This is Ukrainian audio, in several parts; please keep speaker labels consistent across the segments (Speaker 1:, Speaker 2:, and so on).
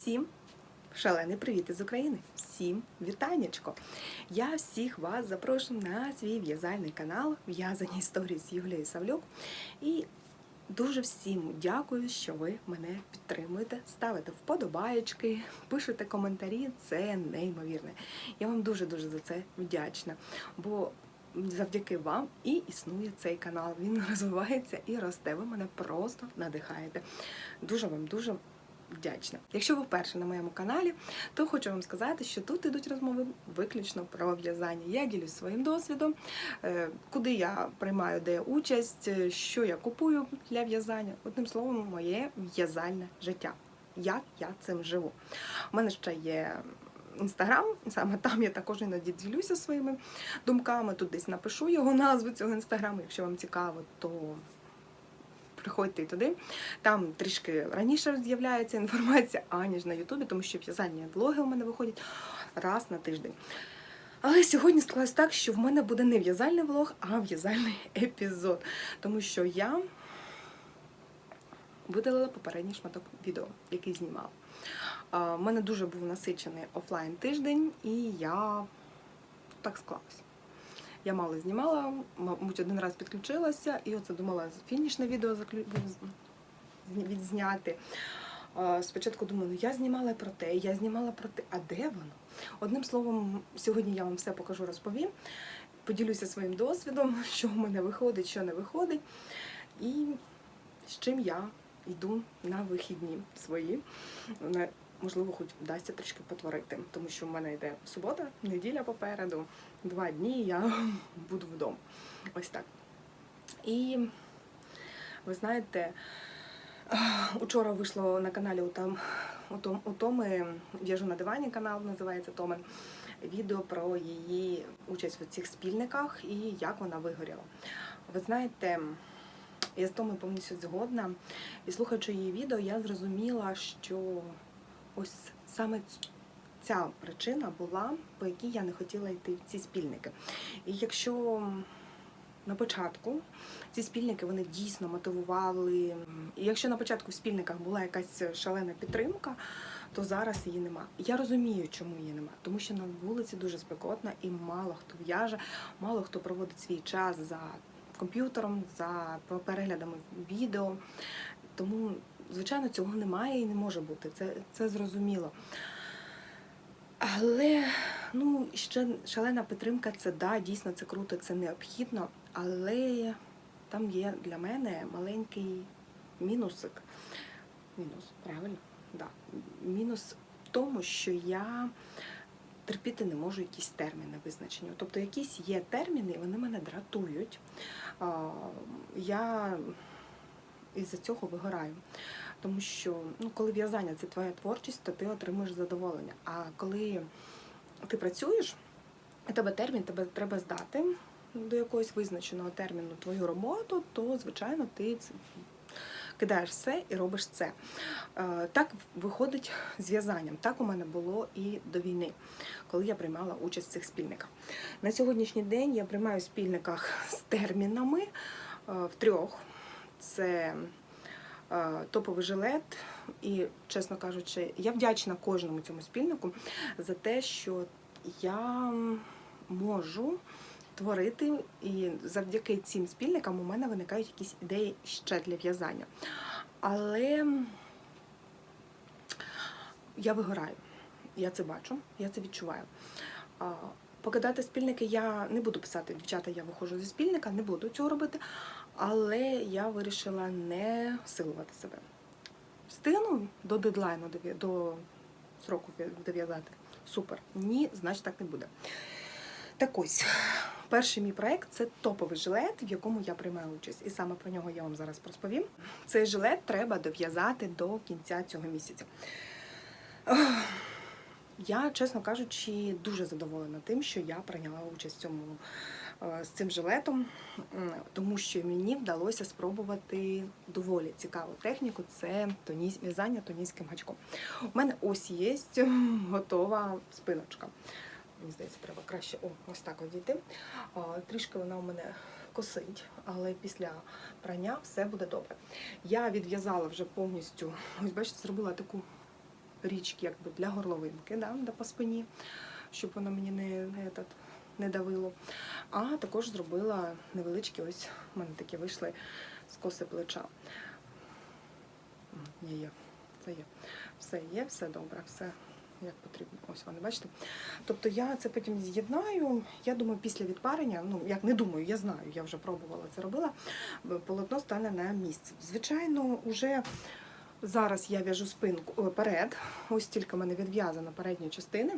Speaker 1: Всім шалений привіт із України! Всім вітаннячко! Я всіх вас запрошую на свій в'язальний канал В'язані історії з Юлією Савлюк. І дуже всім дякую, що ви мене підтримуєте, ставите вподобаєчки, пишете коментарі. Це неймовірне. Я вам дуже-дуже за це вдячна. Бо завдяки вам і існує цей канал. Він розвивається і росте. Ви мене просто надихаєте. Дуже вам дуже вдячна. Якщо ви вперше на моєму каналі, то хочу вам сказати, що тут ідуть розмови виключно про в'язання. Я ділюсь своїм досвідом, е, куди я приймаю де участь, е, що я купую для в'язання. Одним словом, моє в'язальне життя. Як я цим живу. У мене ще є. Інстаграм, саме там я також іноді ділюся своїми думками. Тут десь напишу його назву цього інстаграму. Якщо вам цікаво, то приходьте і туди. Там трішки раніше з'являється інформація, аніж на Ютубі, тому що в'язальні влоги у мене виходять раз на тиждень. Але сьогодні склалось так, що в мене буде не в'язальний влог, а в'язальний епізод. Тому що я видалила попередній шматок відео, який знімала. У мене дуже був насичений офлайн тиждень, і я так склалось. Я мало знімала, мабуть, один раз підключилася, і оце думала фінішне відео відзняти. Спочатку думала, ну я знімала про те, я знімала про те, а де воно? Одним словом, сьогодні я вам все покажу, розповім, поділюся своїм досвідом, що в мене виходить, що не виходить, і з чим я йду на вихідні свої. Можливо, хоч вдасться трішки потворити, тому що в мене йде субота, неділя попереду, два дні я буду вдома. Ось так. І ви знаєте, учора вийшло на каналі у, там, у, Томи, В'яжу на дивані канал називається Томен, відео про її участь в цих спільниках і як вона вигоріла. Ви знаєте, я з Томою повністю згодна. І слухаючи її відео, я зрозуміла, що ось саме ця причина була, по якій я не хотіла йти в ці спільники. І якщо на початку ці спільники вони дійсно мотивували, і якщо на початку в спільниках була якась шалена підтримка, то зараз її нема. Я розумію, чому її нема, тому що на вулиці дуже спекотно і мало хто в'яже, мало хто проводить свій час за комп'ютером, за переглядами відео. Тому звичайно, цього немає і не може бути. Це це зрозуміло. Але ну, ще шалена підтримка це да, дійсно це круто, це необхідно. Але там є для мене маленький мінусик. Мінус, правильно? Да. Мінус в тому, що я терпіти не можу якісь терміни визначені. Тобто якісь є терміни, вони мене дратують. Я із-за цього вигораю. Тому що ну, коли в'язання це твоя творчість, то ти отримуєш задоволення. А коли ти працюєш, у тебе термін, тебе треба здати до якогось визначеного терміну твою роботу, то, звичайно, ти кидаєш все і робиш це. Е, так виходить з в'язанням. Так у мене було і до війни, коли я приймала участь в цих спільниках. На сьогоднішній день я приймаю спільниках з термінами е, в трьох. Це топовий жилет. І, чесно кажучи, я вдячна кожному цьому спільнику за те, що я можу творити, і завдяки цим спільникам у мене виникають якісь ідеї ще для в'язання. Але я вигораю. Я це бачу, я це відчуваю. Покидати спільники я не буду писати, дівчата, я виходжу зі спільника, не буду цього робити. Але я вирішила не силувати себе. Встигну до дедлайну, до сроку дов'язати. Супер. Ні, значить так не буде. Так ось, перший мій проєкт це топовий жилет, в якому я приймаю участь. І саме про нього я вам зараз розповім. Цей жилет треба дов'язати до кінця цього місяця. Я, чесно кажучи, дуже задоволена тим, що я прийняла участь в цьому з цим жилетом, тому що мені вдалося спробувати доволі цікаву техніку це в'язання тонійським гачком. У мене ось є готова спиночка. Мені здається, треба краще о, ось так одійти. Трішки вона у мене косить, але після прання все буде добре. Я відв'язала вже повністю, ось бачите, зробила таку річки якби для горловинки, да, по спині, щоб воно мені не, не, не давило. А також зробила невеличкі, ось у мене такі вийшли скоси плеча. Є, є, це є. Все є, все добре, все як потрібно. Ось вони, бачите? Тобто я це потім з'єднаю. Я думаю, після відпарення, ну як не думаю, я знаю, я вже пробувала це робила. Полотно стане на місце. Звичайно, уже зараз я в'яжу спинку о, перед. Ось тільки в мене відв'язано передні частини.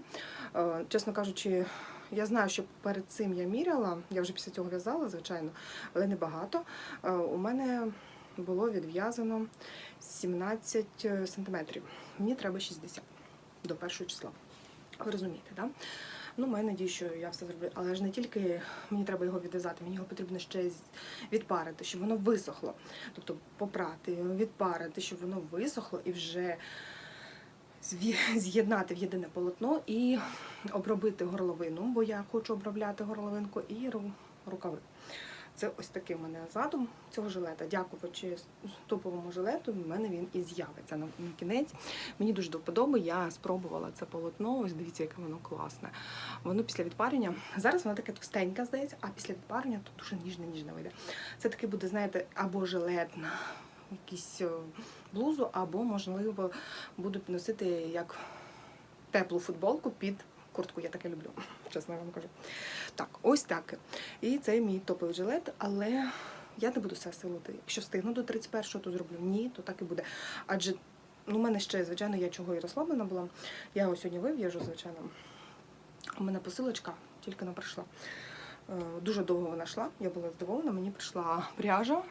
Speaker 1: Е, Чесно кажучи, я знаю, що перед цим я міряла, я вже після цього в'язала, звичайно, але небагато. Е, У мене було відв'язано 17 сантиметрів. Мені треба 60 до першого числа. Ви розумієте, так? Ну, маю надію, що я все зроблю. Але ж не тільки мені треба його відв'язати, мені його потрібно ще відпарити, щоб воно висохло. Тобто попрати, відпарити, щоб воно висохло і вже з'єднати в єдине полотно і обробити горловину, бо я хочу обробляти горловинку і ру- рукави. Це ось такий в мене задум цього жилета. Дякуючи топовому жилету, в мене він і з'явиться на кінець. Мені дуже до вподоби. Я спробувала це полотно. Ось дивіться, яке воно класне. Воно після відпарення. Зараз воно таке товстеньке, здається, а після відпарення то дуже ніжне ніжне вийде. Це таки буде, знаєте, або жилет якусь е, блузу, або, можливо, буду носити як теплу футболку під куртку. Я таке люблю, чесно вам кажу. Так, ось так. І це мій топовий жилет, але я не буду все силити. Якщо встигну до 31-го, то зроблю. Ні, то так і буде. Адже ну, у мене ще, звичайно, я чого і розслаблена була. Я його сьогодні вив'яжу, звичайно. У мене посилочка тільки не прийшла. Е, Дуже довго вона йшла, я була здивована, мені прийшла пряжа.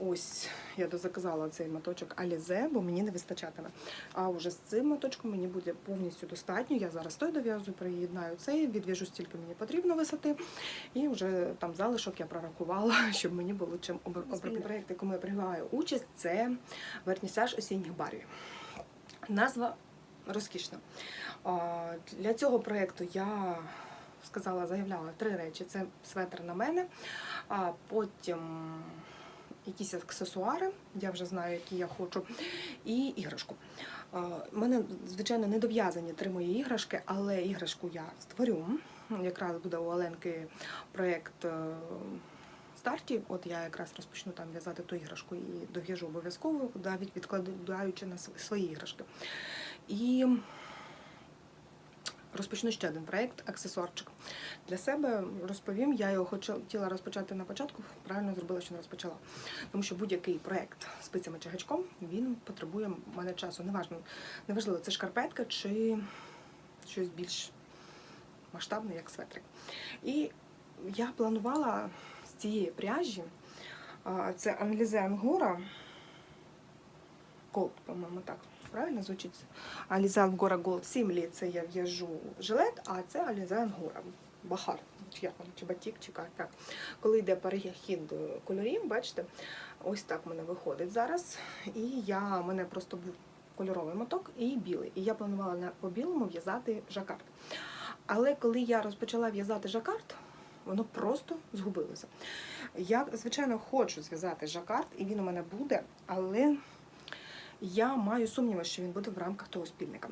Speaker 1: Ось я дозаказала цей моточок Алізе, бо мені не вистачатиме. А вже з цим моточком мені буде повністю достатньо. Я зараз той дов'язую, приєднаю цей, відв'яжу стільки мені потрібно висоти. І вже там залишок я прорахувала, щоб мені було чим обр- обробити. Проєкт, якому я приймаю участь, це вернісаж осінніх барвів. Назва розкішна. Для цього проєкту я сказала, заявляла три речі: це светр на мене, а потім якісь аксесуари, я вже знаю, які я хочу, і іграшку. У мене, звичайно, не дов'язані три мої іграшки, але іграшку я створю. Якраз буде у Оленки проєкт е, старті. От я якраз розпочну там в'язати ту іграшку і дов'яжу обов'язково, навіть відкладаючи на свої іграшки. І розпочну ще один проєкт аксесуарчик. Для себе розповім, я його хотіла розпочати на початку, правильно зробила, що не розпочала. Тому що будь-який проєкт з спицями чи гачком він потребує в мене часу. Неважно, неважливо, це шкарпетка чи щось більш масштабне, як светрик. І я планувала з цієї пряжі, це Анлізе Ангора, Gold, по-моєму, так. Правильно звучить? Аліза Ангора Gold Simli, це я в'яжу жилет, а це Аліза Ангора. Бахар, чи як воно, чи батік, чи як. Коли йде перехід кольорів, бачите, ось так в мене виходить зараз. І я, у мене просто був кольоровий моток і білий. І я планувала на, по білому в'язати жакард. Але коли я розпочала в'язати жакард, воно просто згубилося. Я, звичайно, хочу зв'язати жакард, і він у мене буде, але я маю сумніви, що він буде в рамках того спільника.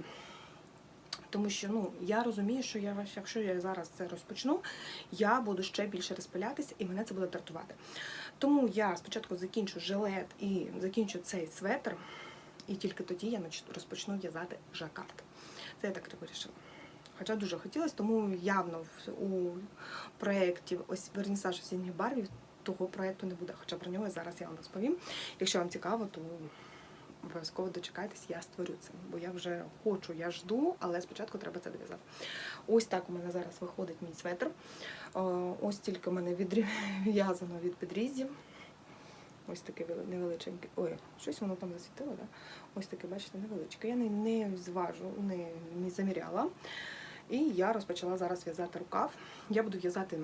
Speaker 1: Тому що ну, я розумію, що я, якщо я зараз це розпочну, я буду ще більше розпилятися і мене це буде дратувати. Тому я спочатку закінчу жилет і закінчу цей светр, і тільки тоді я розпочну в'язати жакард. Це я так вирішила. Хоча дуже хотілося, тому явно у проєкті вернісаж осінніх барвів того проєкту не буде. Хоча про нього зараз я вам розповім. Якщо вам цікаво, то обов'язково дочекайтесь, я створю це. Бо я вже хочу, я жду, але спочатку треба це дов'язати. Ось так у мене зараз виходить мій светр. Е, Ось тільки у мене відв'язано від підрізів. Ось таке вели- невеличеньке. Ой, щось воно там засвітило, да? Ось таке, бачите, невеличке. Я не, не зважу, не, не заміряла. І я розпочала зараз в'язати рукав. Я буду в'язати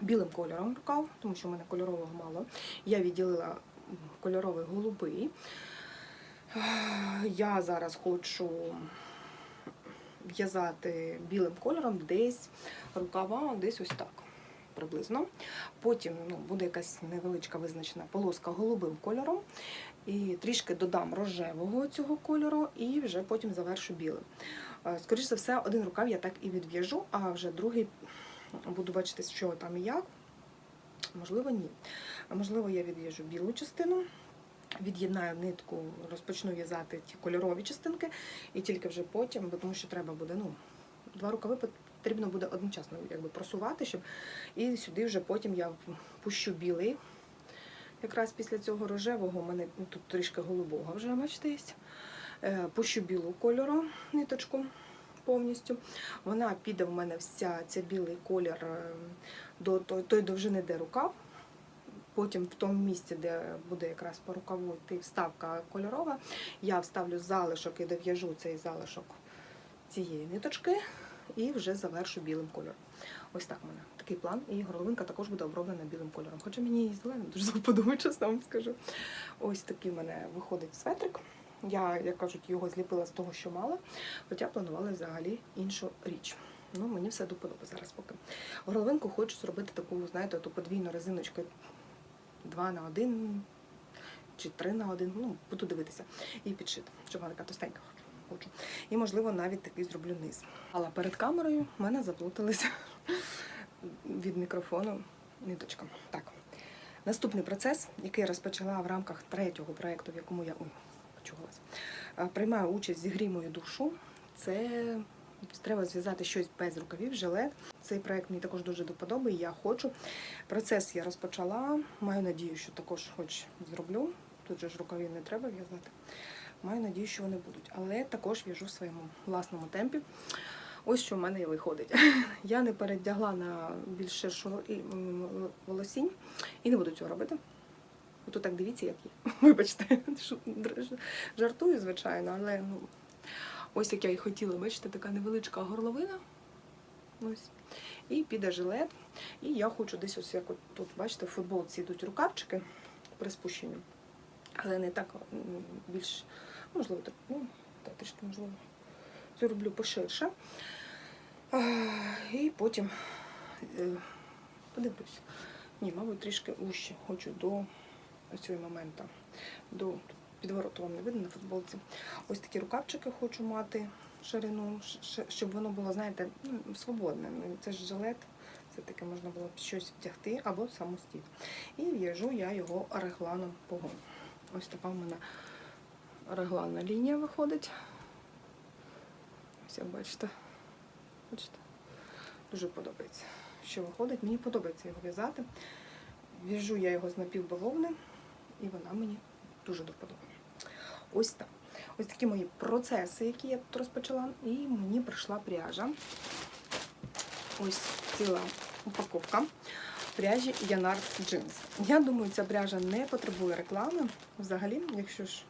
Speaker 1: білим кольором рукав, тому що в мене кольорового мало. Я відділила кольоровий голубий. Я зараз хочу в'язати білим кольором десь рукава, десь ось так. приблизно. Потім ну, буде якась невеличка визначена полоска голубим кольором. І трішки додам рожевого цього кольору, і вже потім завершу білим. Е, Скоріше за все, один рукав я так і відв'яжу, а вже другий буду бачити, що там і як. Можливо, ні. Можливо, я відв'яжу білу частину, від'єднаю нитку, розпочну в'язати ті кольорові частинки, і тільки вже потім, тому що треба буде, ну, два рукави потрібно буде одночасно якби, просувати, щоб і сюди вже потім я пущу білий. Якраз після цього рожевого у мене тут трішки голубого вже, бачите, є. Е, Пущу білу кольору ниточку повністю. Вона піде в мене вся ця білий колір е, до той довжини, де рукав. Потім в тому місці, де буде якраз по рукаву йти вставка кольорова, я вставлю залишок і дов'яжу цей залишок цієї ниточки і вже завершу білим кольором. Ось так у мене такий план. І горловинка також буде оброблена білим кольором. Хоча мені і зелений дуже заподобає, чесно вам скажу. Ось такий в мене виходить светрик. Я, як кажуть, його зліпила з того, що мала, хоча планувала взагалі іншу річ. Ну, мені все до зараз поки. Горловинку хочу зробити таку, знаєте, ту подвійну резиночку 2 на 1 чи 3 на 1, ну, буду дивитися. І підшити, щоб вона така товстенька хочу. І, можливо, навіть такий зроблю низ. Але перед камерою в мене заплуталися від мікрофону ниточка. Так. Наступний процес, який я розпочала в рамках третього проєкту, в якому я ой, почугалася, е, приймаю участь зі грімою душу. Це треба зв'язати щось без рукавів, жилет. Цей проєкт мені також дуже до я хочу. Процес я розпочала. Маю надію, що також хоч зроблю. Тут же ж рукавів не треба в'язати. Маю надію, що вони будуть. Але також в'яжу в своєму власному темпі. Ось що в мене і виходить. Я не передягла на більш ширшу волосінь і не буду цього робити. Ото так дивіться, як є. Вибачте, жартую, звичайно, але ну, ось як я і хотіла, бачите, така невеличка горловина. Ось. І піде жилет. І я хочу десь ось як от тут, бачите, в футболці йдуть рукавчики при спущенні. Але не так більш, можливо, так, ну, так трішки можливо. Зроблю поширше. А, І потім е, подивлюсь. Ні, мабуть, трішки вище хочу до цього моменту. До підвороту вам не видно на футболці. Ось такі рукавчики хочу мати ширину, щоб воно було, знаєте, ну, свободне. Ну, Це ж жилет, все-таки можна було б щось вдягти або самостійно. І в'яжу я його регланом погон. Ось така в мене регланна лінія виходить. Ось як бачите. Бачите? Дуже подобається. Що виходить, мені подобається його в'язати. В'яжу я його з напівбавовни, і вона мені дуже до вподоби. Ось так. Ось такі мої процеси, які я тут розпочала. І мені прийшла пряжа. Ось ціла упаковка пряжі Янар Джинс. Я думаю, ця пряжа не потребує реклами. Взагалі, якщо ж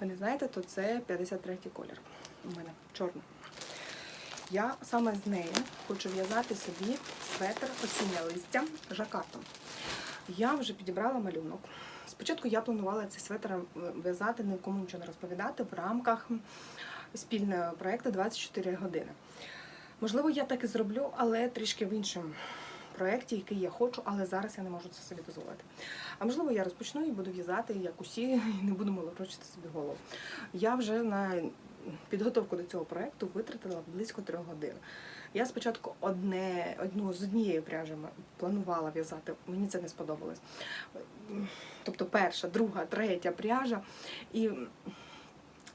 Speaker 1: ви не знаєте, то це 53-й колір. У мене чорний. Я саме з нею хочу в'язати собі светр осіннє листя жакартом. Я вже підібрала малюнок. Спочатку я планувала цей светр е, в'язати, нікому нічого не розповідати в рамках спільного проєкту 24 години. Можливо, я так і зроблю, але трішки в іншому проєкті, який я хочу, але зараз я не можу це собі дозволити. А можливо, я розпочну і буду в'язати як усі, і не буду молочити собі голову. Я вже на підготовку до цього проєкту витратила близько трьох годин. Я спочатку одне, одну з однієї пряжі планувала в'язати, мені це не сподобалось. Тобто перша, друга, третя пряжа. І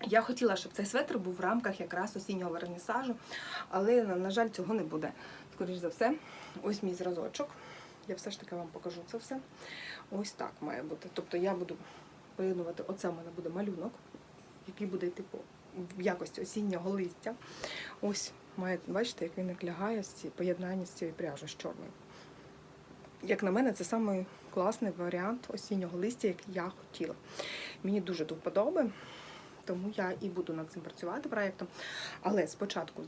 Speaker 1: я хотіла, щоб цей светр був в рамках якраз осіннього вернісажу, але, на, жаль, цього не буде. Скоріш за все, ось мій зразочок. Я все ж таки вам покажу це все. Ось так має бути. Тобто я буду поєднувати, оце в мене буде малюнок, який буде типу в якості осіннього листя. Ось бачите, як він як лягає з ці поєднання з цією пряжою з чорною. Як на мене, це самий класний варіант осіннього листя, який я хотіла. Мені дуже до вподоби, тому я і буду над цим працювати проєктом. Але спочатку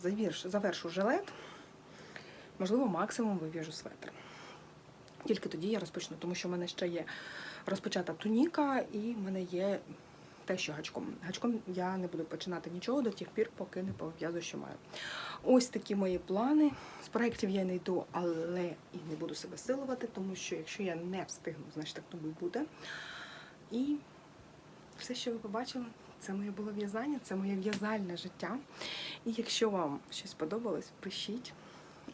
Speaker 1: завершу жилет, можливо, максимум вив'яжу светр. Тільки тоді я розпочну, тому що в мене ще є розпочата туніка і в мене є те, що гачком. Гачком я не буду починати нічого до тих пір, поки не пов'язую, що маю. Ось такі мої плани. З проєктів я не йду, але і не буду себе силувати, тому що якщо я не встигну, значить так тому і буде. І все, що ви побачили, це моє було в'язання, це моє в'язальне життя. І якщо вам щось сподобалось, пишіть.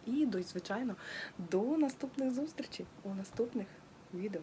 Speaker 1: І, звичайно, до наступних зустрічей у наступних відео.